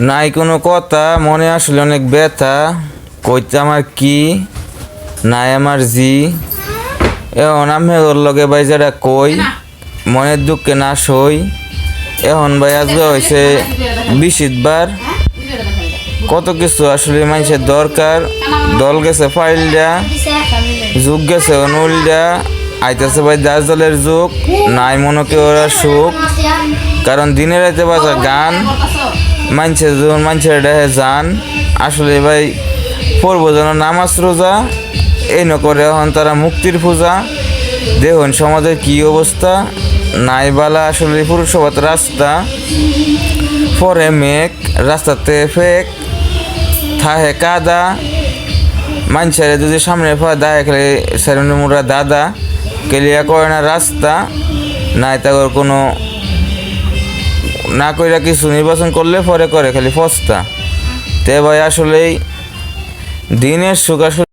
নাই কোনো কথা, মনে আসলে অনেক ব্যথা। কইতে আমার কি? নাই আমার জি। এখন আমি ওর লগে ভাই যারা কই? মনের দুঃখে না সই? এখন ভাই আজকে হয়েছে বিশিতবার। কত কিছু আসলে মানুষের দরকার। দল গেছে ফাইলটা যুগ গেছে অনুলটা আইতেছে ভাই দাস দলের যুগ। নাই মনকে ওরা সুখ। কারণ দিনে রাতে বাজা গান মানছে যখন মানুষের দেহে যান আসলে ভাই, পড়ব যেন নামাজ রোজা এই নকরে এখন তারা মুক্তির পূজা। দেখুন সমাজের কি অবস্থা। নাইবালা আসলে পুরসভাত রাস্তা, পরে মেঘ, রাস্তাতে ফেক, থাহে কাদা। মানুষের যদি সামনে পা দায় খেলে সেরেন্দ্র দাদা। কেলিয়া করে না রাস্তা, নাই তাগর কোনো না কইরা কিছু নির্বাচন করলে পরে করে খালি ফস্তা। তে ভাই আসলেই দিনের সুখ